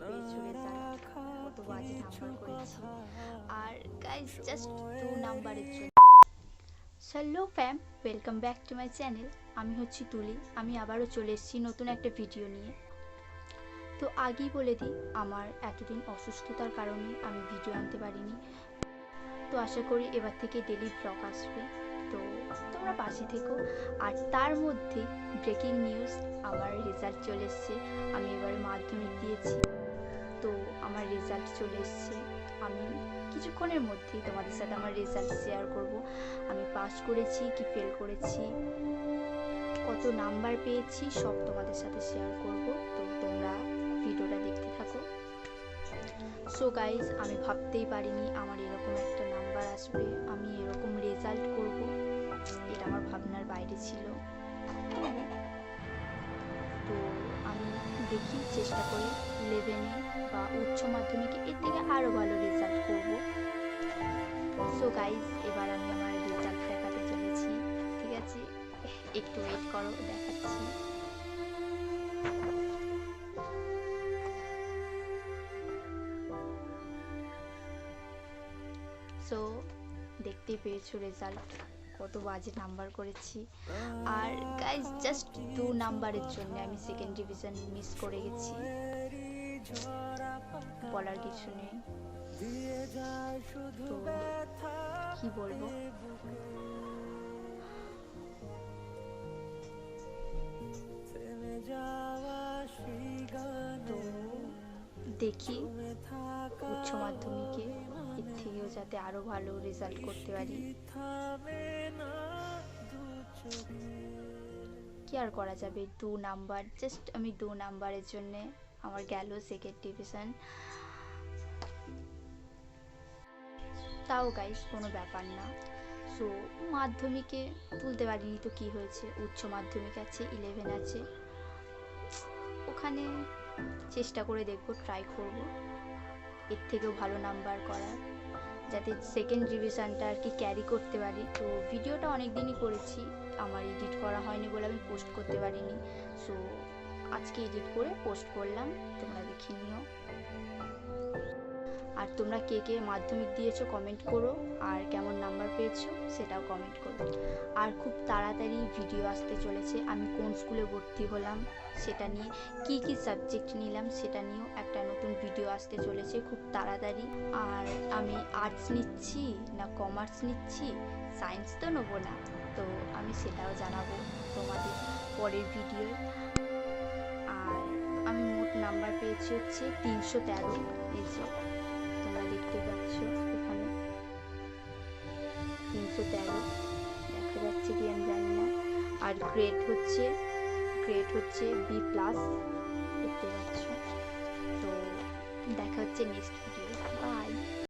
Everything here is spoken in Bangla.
কত বাজে নাম্বার আর গাইজ জাস্ট টু নাম্বারের জন্য। Hello fam welcome back to my channel আমি হচ্ছি তুলি, আমি আবারও চলে এসেছি নতুন একটা ভিডিও নিয়ে। তো আগেই বলে দিই, আমার এতদিন অসুস্থতার কারণে আমি ভিডিও আনতে পারিনি। তো আশা করি এবার থেকে ডেলি ব্লগ আসবে। তো তোমরা পাশে থেকো। আর তার মধ্যে ব্রেকিং নিউজ আমার রেজাল্ট চলে এসছে। আমি এবার মাধ্যমিক দিয়েছি। তো আমার রেজাল্ট চলে এসছে। আমি কিছুক্ষণের মধ্যেই তোমাদের সাথে আমার রেজাল্ট শেয়ার করব। আমি পাস করেছি কি ফেল করেছি, কত নাম্বার পেয়েছি সব তোমাদের সাথে শেয়ার করব। তো তোমরা ভিডিওটা দেখতে থাকো। সো গাইজ আমি ভাবতেই পারিনি আমার এরকম একটা নাম্বার আসবে। আমি এরকম রেজাল্ট করব। এটা আমার ভাবনার বাইরে ছিল। দেখি চেষ্টা করি। ইলেভেনে বা উচ্চ মাধ্যমিকে এর থেকে আরও ভালো রেজাল্ট করব। সো গাইজ এবার আমি আমার রেজাল্ট দেখাতে চলেছি। ঠিক আছে? একটু ওয়েট করো, দেখাচ্ছি। সো দেখতেই পেয়েছ রেজাল্ট কত বাজে নাম্বার করেছি। আর গাইজ জাস্ট দু নাম্বারের জন্য আমি সেকেন্ড ডিভিশন মিস করে গেছি। বলার কিছু নেই। কি বলব? তো দেখি উচ্চ মাধ্যমিকে এর থেকেও যাতে আরও ভালো রেজাল্ট করতে পারি। আর করা যাবে? দু নাম্বার জাস্ট আমি দু নাম্বারের জন্যে আমার গেল সেকেন্ড ডিভিশন তাও গাইস কোনো ব্যাপার না। সো মাধ্যমিকে তুলতে পারিনি তো কি হয়েছে? উচ্চ মাধ্যমিক আছে ইলেভেন আছে। ওখানে চেষ্টা করে দেখব ট্রাই করব। এর থেকেও ভালো নাম্বার করার। যাতে সেকেন্ড রিভিশনটা আর কি ক্যারি করতে পারি। তো ভিডিওটা অনেক দিনই করেছি, আমার এডিট করা হয়নি বলে আমি পোস্ট করতে পারিনি। সো আজকে এডিট করে পোস্ট করলাম, তোমরা দেখে নিও। আর তোমরা কে কে মাধ্যমিক দিয়েছ কমেন্ট করো, আর পেয়েছ সেটাও কমেন্ট করো। আর খুব তাড়াতাড়ি ভিডিও আসতে চলেছে, আমি কোন স্কুলে ভর্তি হলাম সেটা নিয়ে, কি কি সাবজেক্ট নিলাম সেটা নিয়েও একটা নতুন ভিডিও আসতে চলেছে, খুব তাড়াতাড়ি। আর আমি আর্টস নিচ্ছি না কমার্স নিচ্ছি সায়েন্স তো নেব না, তো আমি সেটাও জানাব তোমাদের পরের ভিডিও আর আমি মোট নাম্বার পেয়েছি হচ্ছে তিনশো তেরো, এই তোমরা দেখতে পাচ্ছ। এখানে তেরো। দেখা যাচ্ছে কি আমি জানি না। আর গ্রেড হচ্ছে গ্রেড হচ্ছে বি প্লাস দেখতে পাচ্ছ। তো দেখা হচ্ছে নেক্সট